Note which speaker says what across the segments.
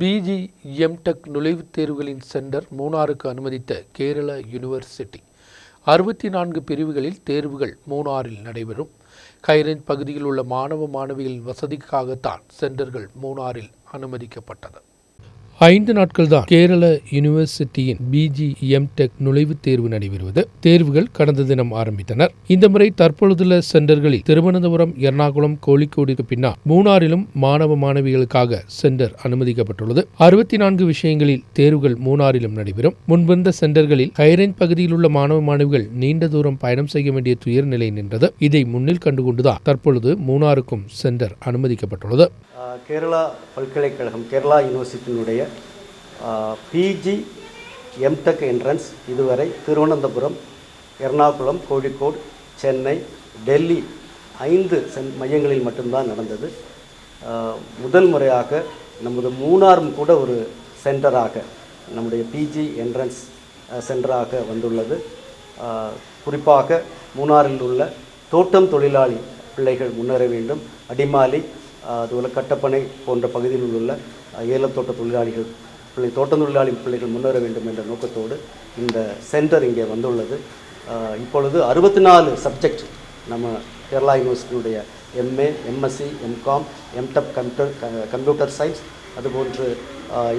Speaker 1: PG MTech நுழைவுத் தேர்வுகளின் centre மூணாருக்கு அனுமதித்த கேரள யூனிவர்சிட்டி. அறுபத்தி நான்கு பிரிவுகளில் தேர்வுகள் மூணாறில் நடைபெறும். கைரேஞ்ச் பகுதியில் உள்ள மாணவ மாணவிகளின் வசதிக்காகத்தான் சென்டர்கள் மூணாறில் அனுமதிக்கப்பட்டது. ஐந்து நாட்கள் தான் கேரள யூனிவர்சிட்டியின் பிஜி எம்டெக் நுழைவுத் தேர்வு நடைபெறுவது. தேர்வுகள் கடந்த தினம் ஆரம்பித்தனர். இந்த முறை தற்பொழுதுள்ள சென்டர்களில் திருவனந்தபுரம் எர்ணாகுளம் கோழிக்கோடுக்கு பின்னால் மூணாறிலும் மாணவ மாணவிகளுக்காக சென்டர் அனுமதிக்கப்பட்டுள்ளது. அறுபத்தி நான்கு விஷயங்களில் தேர்வுகள் மூணாறிலும் நடைபெறும். முன்பிருந்த சென்டர்களில் ஹைரேஞ்ச் பகுதியில் உள்ள மாணவ மாணவிகள் நீண்ட தூரம் பயணம் செய்ய வேண்டிய துயர் நிலை நின்றது. இதை முன்னில் கண்டுகொண்டுதான் தற்பொழுது மூணாருக்கும் சென்டர் அனுமதிக்கப்பட்டுள்ளது.
Speaker 2: கேரளா பல்கலைக்கழகம் கேரளா யூனிவர்சிட்டியினுடைய பிஜி எம்டெக் என்ட்ரன்ஸ் இதுவரை திருவனந்தபுரம் எர்ணாகுளம் கோழிக்கோடு சென்னை டெல்லி ஐந்து சென் மையங்களில் மட்டும்தான் நடந்தது. முதல் முறையாக நமது மூணாறும் கூட ஒரு சென்டராக நம்முடைய பிஜி என்ட்ரன்ஸ் சென்டராக வந்துள்ளது. குறிப்பாக மூணாறில் உள்ள தோட்டம் தொழிலாளி பிள்ளைகள் முன்னேற வேண்டும். அடிமாலி அதுபோல் கட்டப்பனை போன்ற பகுதியில் உள்ள ஏலத்தோட்ட தொழிலாளிகள் பிள்ளை தோட்டத்தொழிலாளி பிள்ளைகள் முன்னேற வேண்டும் என்ற நோக்கத்தோடு இந்த சென்டர் இங்கே வந்துள்ளது. இப்பொழுது அறுபத்தி நாலு சப்ஜெக்ட் நம்ம Kerala யூனிவர்சிட்டியுடைய MA MSc MCom M Tech computer computer science அதுபோன்று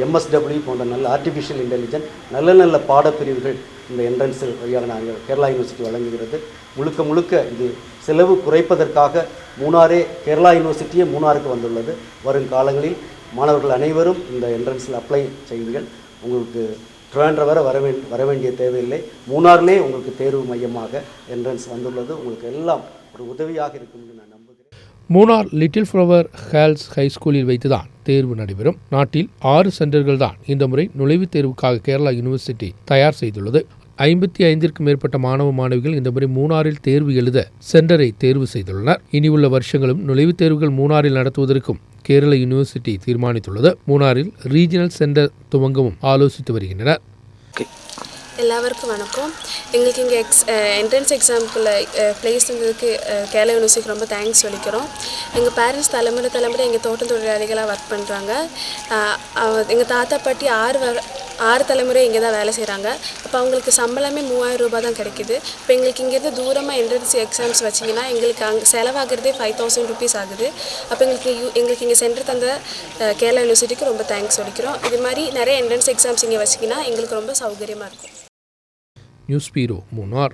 Speaker 2: எம்எஸ்டபிள்யூ போன்ற நல்ல ஆர்டிஃபிஷியல் இன்டெலிஜென்ஸ் நல்ல நல்ல பாடப்பிரிவுகள் இந்த என்ட்ரன்ஸ் வழியாக நாங்கள் கேரளா யூனிவர்சிட்டி வழங்குகிறது. முழுக்க முழுக்க இது செலவு குறைப்பதற்காக மூணாரே கேரளா யூனிவர்சிட்டியே மூணாருக்கு வந்துள்ளது. வரும் காலங்களில் மாணவர்கள் அனைவரும் இந்த என்ட்ரன்ஸில் அப்ளை செய்வீர்கள். உங்களுக்கு ட்ரிவாண்ட்ரம் வரை வர வேண் வர வேண்டிய தேவையில்லை. மூணாறிலே உங்களுக்கு தேர்வு மையமாக என்ட்ரன்ஸ் வந்துள்ளது. உங்களுக்கு எல்லாம் ஒரு உதவியாக இருக்கும் என்று நான் நம்புகிறேன்.
Speaker 1: மூணார் லிட்டில் ஃப்ளவர் ஹேல்ஸ் ஹைஸ்கூலில் வைத்துதான் தேர்வு நடைபெறும். நாட்டில் ஆறு சென்டர்கள் தான் இந்த முறை நுழைவுத் தேர்வுக்காக கேரளா யூனிவர்சிட்டி தயார் செய்துள்ளது. ஐம்பத்தி ஐந்திற்கும் மேற்பட்ட மாணவ மாணவிகள் இந்த முறை மூணாறில் தேர்வு எழுத சென்டரை தேர்வு செய்துள்ளனர். இனி உள்ள வருஷங்களும் நுழைவுத் தேர்வுகள் மூணாறில் நடத்துவதற்கும் கேரள யூனிவர்சிட்டி தீர்மானித்துள்ளது. மூணாறில் ரீஜனல் சென்டர் துவங்கவும் ஆலோசித்து வருகின்றனர்.
Speaker 3: எல்லாருக்கும் வணக்கம். எங்களுக்கு இங்கே எக்ஸ் என்ட்ரன்ஸ் எக்ஸாமுக்குள்ள ப்ளேஸ் இருந்ததுக்கு கேரளா யூனிவர்சிட்டிக்கு ரொம்ப தேங்க்ஸ் சொல்லிக்கிறோம். எங்கள் பேரண்ட்ஸ் தலைமுறை தலைமுறை எங்கள் தோட்ட தொழிலாளிகளாக ஒர்க் பண்ணுறாங்க எங்கள் தாத்தா பாட்டி ஆறு வர ஆறு தலைமுறை இங்கே தான் வேலை செய்கிறாங்க. அப்போ அவங்களுக்கு சம்பளமே மூவாயிரம் ரூபாய் தான் கிடைக்குது. இப்போ எங்களுக்கு இங்கேருந்து தூரமாக என்ட்ரன்ஸ் எக்ஸாம்ஸ் வச்சிங்கன்னா எங்களுக்கு அங்கே செலவாகிறதே ஃபைவ் தௌசண்ட் ருபீஸ் ஆகுது. அப்போ எங்களுக்கு யூ- எங்களுக்கு இங்கே சென்டர் தந்த கேரளா யூனிவர்சிட்டிக்கு ரொம்ப தேங்க்ஸ் சொல்லிக்கிறோம். இது மாதிரி நிறைய என்ட்ரன்ஸ் எக்ஸாம்ஸ் இங்கே வச்சிங்கன்னா எங்களுக்கு ரொம்ப சௌகரியமாக இருக்கும்.
Speaker 1: News bureau Munnar.